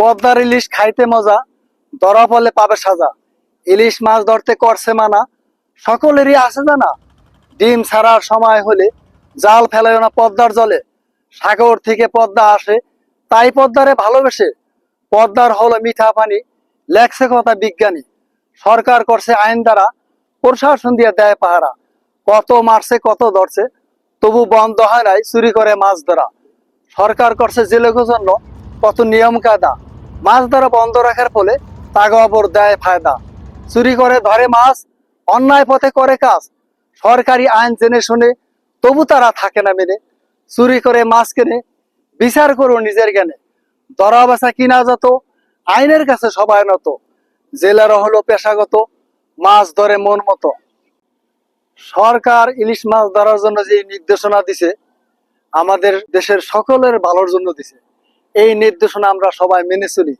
পদ্মার ইলিশ খাইতে মজা, ধরা পড়লে পাবে সাজা। ইলিশ মাছ ধরতে করছে মানা, সকলেরই আছে জানা। ডিম ছাড়ার সময় হলে জাল ফেলায় না পদ্মার জলে। সাগর থেকে পদ্মা আসে, তাই পদ্মারে ভালোবেসে। পদ্মার হলো মিঠা পানি, লেখছে কথা বিজ্ঞানী। সরকার করছে আইন দ্বারা, প্রশাসন দিয়ে দেয় পাহারা। কত মারছে, কত ধরছে, তবু বন্ধ হয় নাই চুরি করে মাছ ধরা। সরকার করছে জেলেগো জন্য কত নিয়ম কায়দা। মাছ ধরা বন্ধ রাখার ফলে তাগো অপর দেয় ফায়দা। চুরি করে, ধরে মাছ, অন্যায় পথে করে কাজ। সরকারি আইন জেনে শুনে তবু তারা থাকে না মেনে। চুরি করে মাছ কেনে, বিচার করো নিজের জ্ঞানে। ধরা বেচা কিনা যত, আইনের কাছে সবাই নত। জেলার হলো পেশাগত, মাছ ধরে মন মতো। সরকার ইলিশ মাছ ধরার জন্য যে নির্দেশনা দিছে, আমাদের দেশের সকলের ভালোর জন্য দিছে। এই নির্দেশনা আমরা সবাই মেনে চলি।